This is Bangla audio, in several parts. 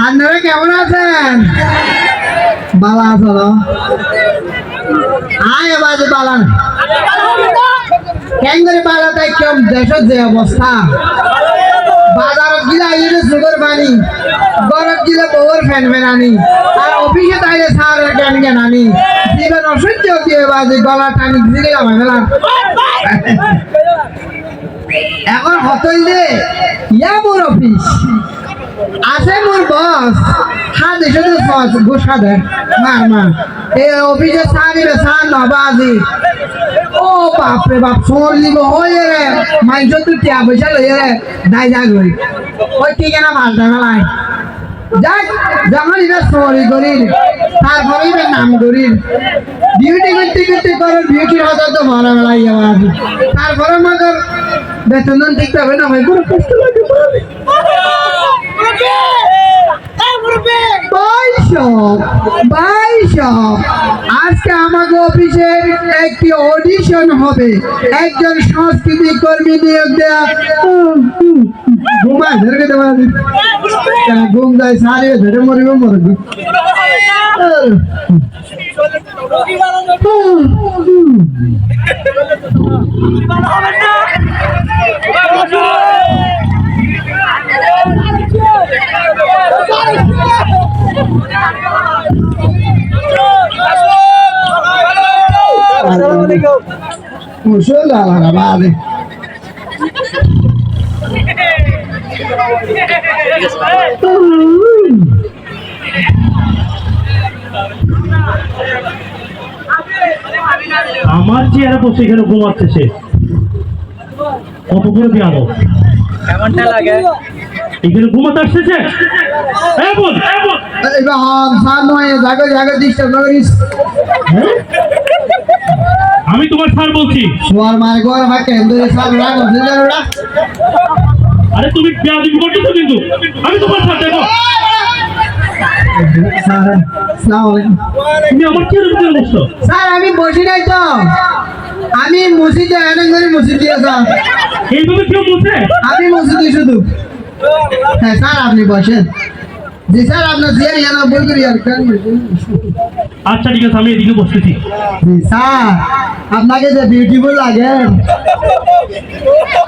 আপনারা কেমন আছেন? ভালো আছো? আয় বাজে পালান। কেন করে পালা তাই কেম দেশের যে অবস্থা? বাজারত গিলা ইলে সুগর পানি। গরত গিলে বউর ফ্যান ফ্যানানি আর অফিসে তাইলে সারের ক্যান ক্যানানি জীবন অসহ্য দিয়ে বাজে গলা টানি গিলে আমার এখন হতই দে ইয়া মোর অফিস। আছে মোর বস। হাত এসে বস, গোসা দে মার মার এই অফিসে চা নিবে চা নবা আজি। ও বাপরে বাপ সোর দিব হয়ে রে। মাইজ তুই টিয়া পয়সা লইয়ে রে। দাই যা গই। ওই ঠিকানা পাল্টা মেলায় যাক যখন এটা সরি করির তারপরে এবার নাম করির বিউটি করতে করতে করো বিউটির হতো তো ভালো মেলাই যাওয়া তারপরে মগর বেতন ঠিক হবে না ভাই পুরো কষ্ট লাগে আজকে আমাকে অফিসে একটি অডিশন হবে। একজন সংস্কৃতি কর্মী নিয়োগ দেয়া। ঘুমায় ধরে দেওয়া ঘুম যায় সারিয়ে ধরে মরিব মরবি। মুসল আলাদা বাদে। আমার চেয়ারে বসে এখানে ঘুমাচ্ছে সে কত করে দিয়ে আলো কেমনটা লাগে। এখানে ঘুমাতে আসছে সে বল, হ্যাঁ? আমি তোমার স্যার বলছি। সোয়ার মায়ের রাগ হচ্ছে না? ওরা আরে তুমি বেয়াদবি করতেছো কিন্তু। আমি তোমার সাথে দেখো তুমি আমার স্যার আমি বসি নাই তো। আমি মসজিদে এনে করে মসজিদ দিয়ে স্যার এইভাবে কেউ বলছে আমি মসজিদে শুধু। হ্যাঁ স্যার আপনি বসেন। জি স্যার আপনার জিয়া ইয়ানা বই করি আর আচ্ছা ঠিক আছে আমি এদিকে বসতেছি। জি স্যার আপনাকে যে বিউটিফুল লাগে।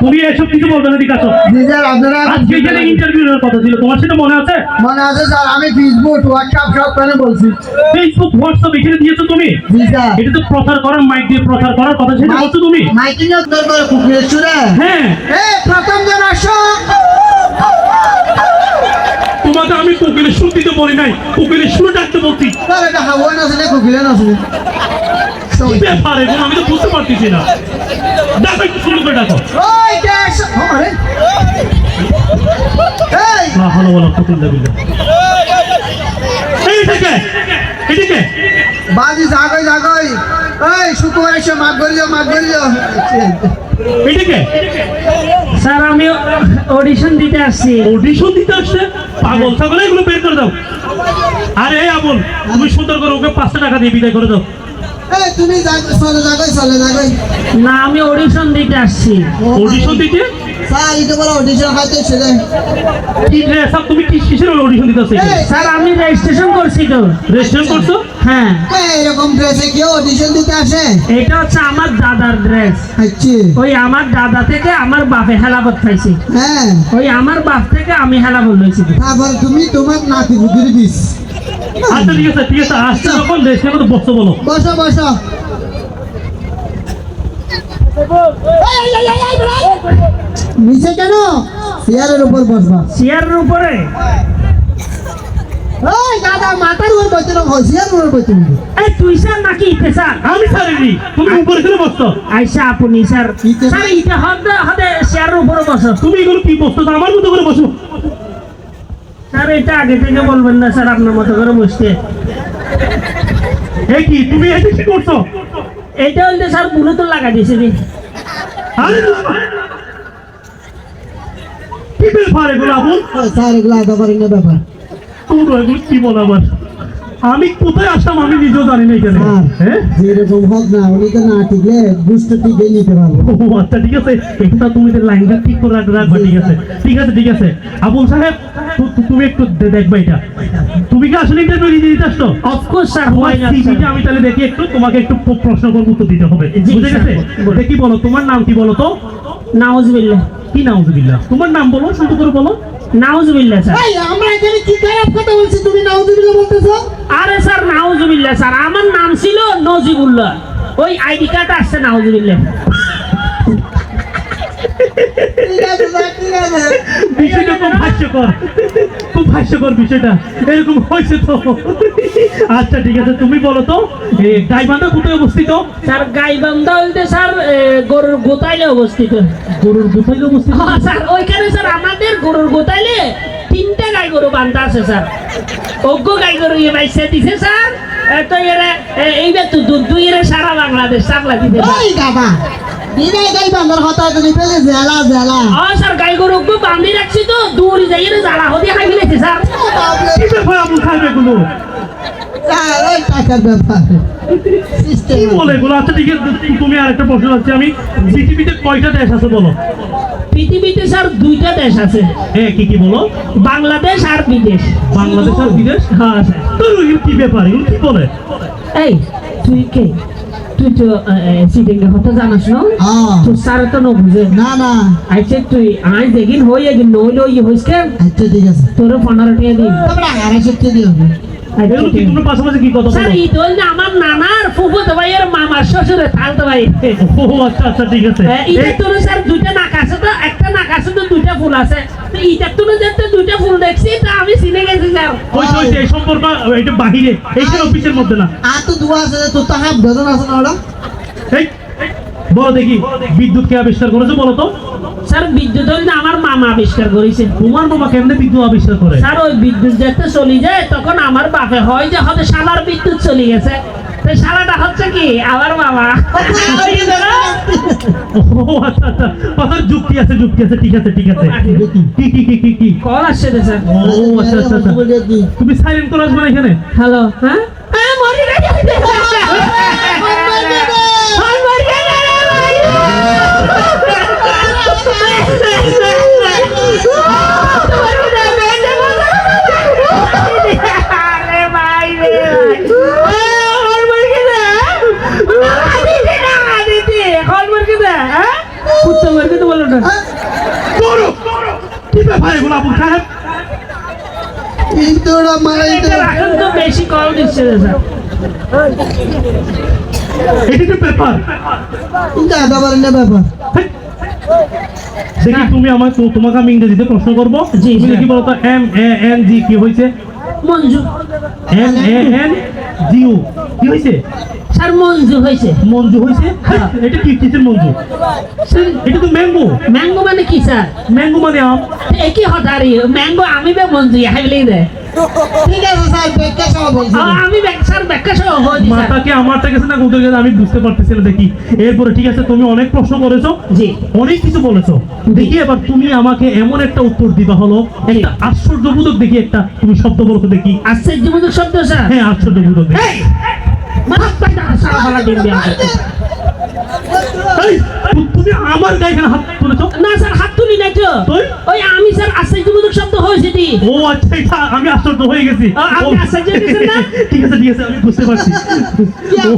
তুমি এসব কিছু বলবে না ঠিক আছে? জি স্যার আপনারা আজকে এখানে ইন্টারভিউ কথা ছিল। তোমার সেটা মনে আছে? মনে আছে স্যার আমি ফেসবুক হোয়াটসঅ্যাপ সব করে বলছি। ফেসবুক হোয়াটসঅ্যাপ এখানে দিয়েছ তুমি? জি স্যার। এটা তো প্রচার করার মাইক দিয়ে প্রচার করার কথা সেটা বলছো তুমি? মাইকিং এর দরকার কুকুরের সুরে হ্যাঁ। এ প্রথম জন আসো। তোমাকে আমি কোকিলের সুর দিতে বলি নাই। কোকিলের সুর ডাকতে বলছি। ব্যাপার আমি তো বুঝতে পারতেছি না। ডাকো একটু সুন্দর করে ডাকো ভালো বলো কোকিল দেবিল এই থেকে এদিকে বাজি জাগই জাগই। এই শুক্রবার এসে মাগ করিও মাগ এদিকে স্যার আমি অডিশন দিতে আসছি। অডিশন দিতে আসছে? পাগল ছাগল এগুলো বের করে দাও। আরে আমল তুমি সুন্দর করে ওকে পাঁচশো টাকা দিয়ে বিদায় করে দাও। এই তুমি চলে জাগই চলে যাবে না আমি অডিশন দিতে আসছি। অডিশন দিতে? স্যার এটা বলে অডিশন খাইতে ছেলে। কি ড্রেস আপ তুমি কি কিসের অডিশন দিতে স্যার আমি রেজিস্ট্রেশন করছি তো। রেজিস্ট্রেশন করছ? হ্যাঁ। এরকম ড্রেসে কেউ অডিশন দিতে আসে? এটা হচ্ছে আমার দাদার ড্রেস আচ্ছা। ওই আমার দাদা থেকে আমার বাপে হেলাবত খাইছি। হ্যাঁ। ওই আমার বাপ থেকে আমি হেলাবত লইছি। তারপর তুমি তোমার নাতি বুদ্ধি দিস আচ্ছা ঠিক আছে ঠিক আছে আসছে যখন রেজিস্ট্রেশন করতে বসতে বলো। বসো বসো। নিচে কেন? চেয়ারের উপর বসবা। চেয়ারের উপরে? ওই দাদা মাথার উপর বসতে না চেয়ারের উপর বসতে এই তুই স্যার নাকি ইতে স্যার? আমি ছাড়িনি তুমি উপরে খেলে বসতো আইসা আপনি স্যার। স্যার। ইতে হদে হদে চেয়ারের উপরে বসো। তুমি এগুলো কি বসতো আমার মতো করে বসো। স্যার এটা আগে থেকে বলবেন না স্যার আপনার মতো করে বসতে। এই কি তুমি এসে কি করছ? এইটা হইতে স্যার ব্লুটুথ লাগা দিয়েছে রে। কি ব্যাপার এগুলো আপন স্যার এগুলো আদা পারি না ব্যাপার। তোমরা এগুলো কি বল আমার আমি কোথায় আসলাম আমি নিজেও জানি না এখানে। হ্যাঁ? যেরকম হোক না উনি তো না টিকলে গুষ্ট টিকে নিতে পারব। ও আচ্ছা ঠিক আছে। এটা তুমি লাইনটা ঠিক করে রাখ- রাখবা ঠিক আছে। ঠিক আছে ঠিক আছে। আবুল সাহেব তুমি একটু দেখবা এটা। তুমি কি আসলে ইন্টারভিউ দিতে দিতে আসছো অফকোর্স স্যার তোমার হয় না সিভিটা আমি তাহলে দেখি একটু তোমাকে একটু প্রশ্ন করব উত্তর দিতে হবে। বুঝে গেছে? দেখি বলো তোমার নাম কি বলো তো? নাউজবিল্লাহ কি নাউজুবিল্লাহ তোমার নাম বলো শুধু করে বলো। নাউজবিল্লাহ স্যার এই আমরা এখানে কি খারাপ কথা বলছি তুমি নাউজুবিল্লাহ বলতেছো? আরে স্যার নাউজবিল্লাহ স্যার আমার নাম ছিল নজিবুল্লাহ। ওই আইডি কার্ড আসছে নাউজবিল্লাহ বিষয়টা খুব হাস্যকর। খুব হাস্যকর বিষয়টা। এরকম হয়েছে তো। আচ্ছা ঠিক আছে তুমি বলো তো গাইবান্ধা কোথায় অবস্থিত? স্যার গাইবান্ধা হইতে স্যার গরুর গোতাইলে অবস্থিত। গরুর কোথায় অবস্থিত? হ্যাঁ, স্যার ওইখানে স্যার আমাদের গরুর গোতাইলে তিনটা গাই গরু বান্ধা আছে স্যার। অজ্ঞ গাই গরু ইয়ে বাইসে দিছে স্যার। তো এরা এইবার তো দুধ দুই এরা সারা বাংলাদেশ চাকলা দিতে পারে। দিনে গাই বান্দর কথা তুমি পেলে জেলা জেলা। ও স্যার গাই গরু অজ্ঞ বান্ধি রাখছি তো দূর যাই এরা জ্বালা হতে খাই ফেলেছে স্যার। কি ব্যাপার আবুল সাহেব এগুলো স্যার ওই টাকার ব্যাপার। সিস্টেম কি বলে এগুলো? আচ্ছা ঠিক আছে তুমি আরেকটা প্রশ্ন আছে আমি। পৃথিবীতে কয়টা দেশ আছে বলো? পৃথিবীতে স্যার দুইটা দেশ আছে। হ্যাঁ কি কি বলো? বাংলাদেশ আর বিদেশ। বাংলাদেশ আর বিদেশ? হ্যাঁ স্যার। তোর কি ব্যাপার? কি বলে? এই তুই কে? তুই তো সিটিং এর কথা জানাস না? তো সারা তো ন বুঝে না না। আইছে তুই আজ দেখিন হই একদিন নইলে ওই হইস আচ্ছা ঠিক আছে। তোর পনেরো টাকা দিই তোমরা আড়াইশো টাকা দিও। তো না আমার নানার ফুফুতো ভাইয়ের মামার শ্বশুরে তালতো ভাই। ও আচ্ছা আচ্ছা ঠিক আছে। এটা এই- তোর স্যার দুইটা নাক আছে তো একটা নাক আছে তো দুইটা ফুল আছে। তো এটা তোর দুইটা ফুল দেখছি তা আমি চিনে গেছি স্যার। ওই ওই এই সম্পর্ক এটা বাহিরে এইখানে অফিসের মধ্যে না। আর তো দুয়া আছে তোর তো হাফ ডজন আছে না ওরা এই বলো দেখি বিদ্যুৎ কে আবিষ্কার করেছে বলো তো? স্যার বিদ্যুৎ হইলে আমার মামা আবিষ্কার করেছে। তোমার বাবা কেমনে বিদ্যুৎ আবিষ্কার করে? স্যার ওই বিদ্যুৎ যাতে চলে যায় তখন আমার বাপে হয় যে হবে শালার বিদ্যুৎ চলে গেছে। তো শালাটা হচ্ছে কি? আমার বাবা আচ্ছা আচ্ছা। যুক্তি আছে যুক্তি আছে ঠিক আছে ঠিক আছে। কি কি কি কি কি কল আসছে স্যার। ও আচ্ছা আচ্ছা আচ্ছা। তুমি সাইলেন্ট করে আসবে না এখানে? হ্যালো হ্যাঁ। হ্যাঁ, মরে গেছে। হ্যাঁ, মরে গেছে রে ভাই। আরে ভাই রে ভাই। হ্যাঁ, হল মরে গেছে। আদিতি না, আদিতি। হল মরে গেছে, হ্যাঁ? কুত্তা মরে গেছে বলো না। করো ব্যাপার সাহেব কিন্তু মারাই এখন তো বেশি কল দিচ্ছে স্যার। এটা কি ব্যাপার কিন্তু আদা না ব্যাপার। দেখি তুমি আমার তোমাকে আমি ইংরেজিতে প্রশ্ন করব। তুমি। দেখি বলো তো এম এ এন জি কি হয়েছে Manju. M A N G U কি হয়েছে স্যার মঞ্জু হয়েছে। মঞ্জু হয়েছে? হ্যাঁ। এটা কি কিসের মঞ্জু? এটা তো ম্যাঙ্গো। ম্যাঙ্গো মানে কি স্যার? ম্যাঙ্গো মানে আম। একই হঠাৎ ম্যাঙ্গো আমি বে মঞ্জু হাইলেই দে ঠিক আছে স্যার ব্যাখ্যা সহ বলছি আমি স্যার। ব্যাখ্যা সহ হয়েছি স্যার আমারটা গেছে না কোথায় গেছে আমি বুঝতে পারতেছি না দেখি। এরপরে ঠিক আছে তুমি অনেক প্রশ্ন করেছ জি। অনেক কিছু বলেছ। দেখি এবার তুমি আমাকে এমন একটা উত্তর দিবা হলো একটা আশ্চর্যবোধক দেখি একটা তুমি শব্দ বলো তো দেখি। আশ্চর্যবোধক শব্দ স্যার? হ্যাঁ আশ্চর্যবোধক দেখি। এই, সারা দিন দিয়ে তু- তুমি আমার গায়ে এখানে হাত তুলেছো? না স্যার হাত তুলি নাই তো। ওই আমি স্যার আশ্চর্যবোধক শব্দ হয়েছে দি ও আচ্ছা এটা আমি আশ্চর্য হয়ে গেছি। আপনি আশ্চর্য হয়েছেন না? ঠিক আছে ঠিক আছে আমি বুঝতে পারছি। ও,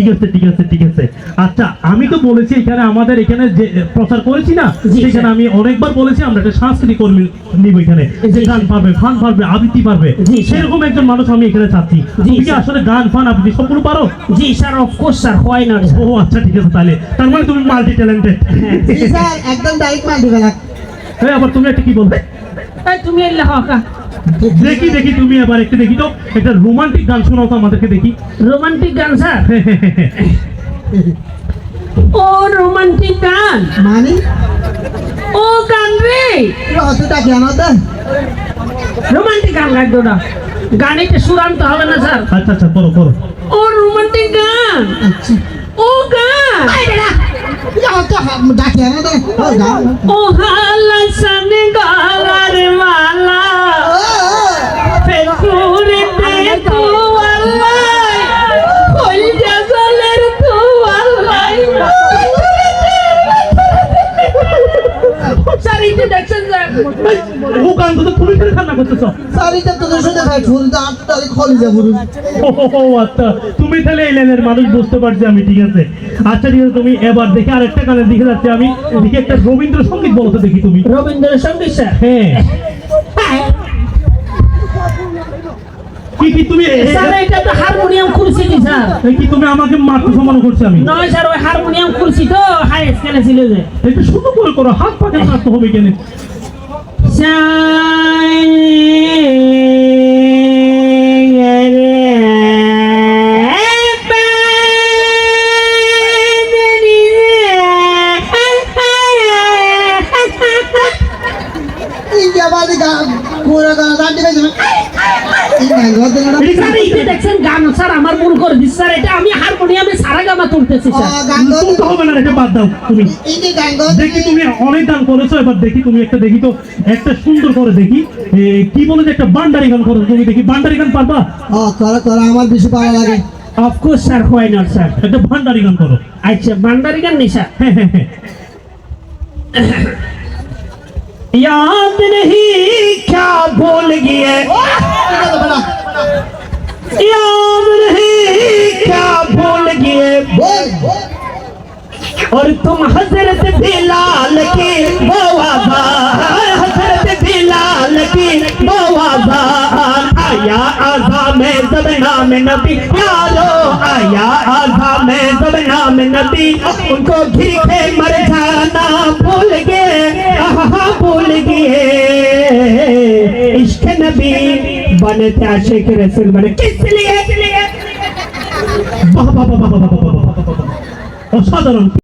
ঠিক আছে ঠিক আছে ঠিক আছে। আচ্ছা আমি তো বলেছি এখানে আমাদের এখানে যে প্রচার করেছি না সেখানে আমি অনেকবার বলেছি আমরা একটা সাংস্কৃতিক কর্মী নিব এখানে। যে গান পারবে ফান পারবে আবৃত্তি পারবে। সেরকম একজন মানুষ আমি এখানে চাচ্ছি। তুমি কি আসলে গান ফান আবৃত্তি সবগুলো পারো? জি স্যার অফকোর্স স্যার হয় না ও আচ্ছা ঠিক আছে তাহলে। তার মানে তুমি মাল্টি ট্যালেন্টেড স্যার একদম ডাইরেক্ট হ্যাঁ আবার তুমি একটা কি বলবে? তুমি হকা দেখি দেখি তুমি এবার একটু দেখি তো। একটা রোমান্টিক গান শোনাও তো আমাদেরকে দেখি। রোমান্টিক গান স্যার? ও রোমান্টিক গান? মানে? ও গান রে। অতটা কেন তো রোমান্টিক গান গাইতো না গানিতে সুর আনতে হবে না স্যার? আচ্ছা আচ্ছা করো করো। ও রোমান্টিক গান। আচ্ছা। ও গান। তো ও হালা সানে গালার মালা। তো তুমি কেন কান্না করতেছ? স্যার তোদের সাথে ভাই ফুল তো আট তারিখ খলি যাব ও আচ্ছা। তুমি তাহলে এই লাইনের মানুষ বুঝতে পারছি আমি ঠিক আছে? আচ্ছা ঠিক আছে তুমি এবার দেখে আরেকটা গানের দিকে যাচ্ছে আমি। এদিকে একটা রবীন্দ্রসঙ্গীত বলতে দেখি তুমি। রবীন্দ্রসঙ্গীত স্যার। হ্যাঁ। কি কি তুমি এ- এ- স্যার এটা তো হারমোনিয়াম খুলছি কি স্যার। কি তুমি আমাকে মাত্র সমান করছ আমি? নয় স্যার ওই হারমোনিয়াম খুলছি তো হাই স্কেলে ছিল যে। একটু সুন্দর করে করো হাত পাকে নাচতে হবে কেন time. স্যার এই দেখছেন গান স্যার আমার ভুল করে দিচ্ছে। স্যার এটা আমি হারমোনিয়ামে সারা গামা তুলতেছি স্যার। তুলতে হবে না এটা বাদ দাও তুমি। এই যে গান গাতে দেখি তুমি অনেক গান করেছ এবার দেখি তুমি একটা দেখি তো একটা সুন্দর করে দেখি। কি বলে যে একটা বান্ডারি গান করো তুমি দেখি বান্ডারি গান পারবা? ও করা করা আমার বেশি ভালো লাগে। Of course sir why not sir একটা ভান্ডারি গান করো। আচ্ছা বান্দারি গান নেই স্যার। হ্যাঁ হ্যাঁ হ্যাঁ। याद नहीं क्या भूल गए। याद नहीं क्या भूल गए। और तुम हज़रत लाल के बवा हज़रत बिलाल की वो आजान आया आजा में सब नाम नबी प्यारो आया आजा में सब नाम नबी उनको घी के मर जाना भूल गए भूल गए इश्क नबी बने आशिक रसूल बने किस लिए অসাধারণ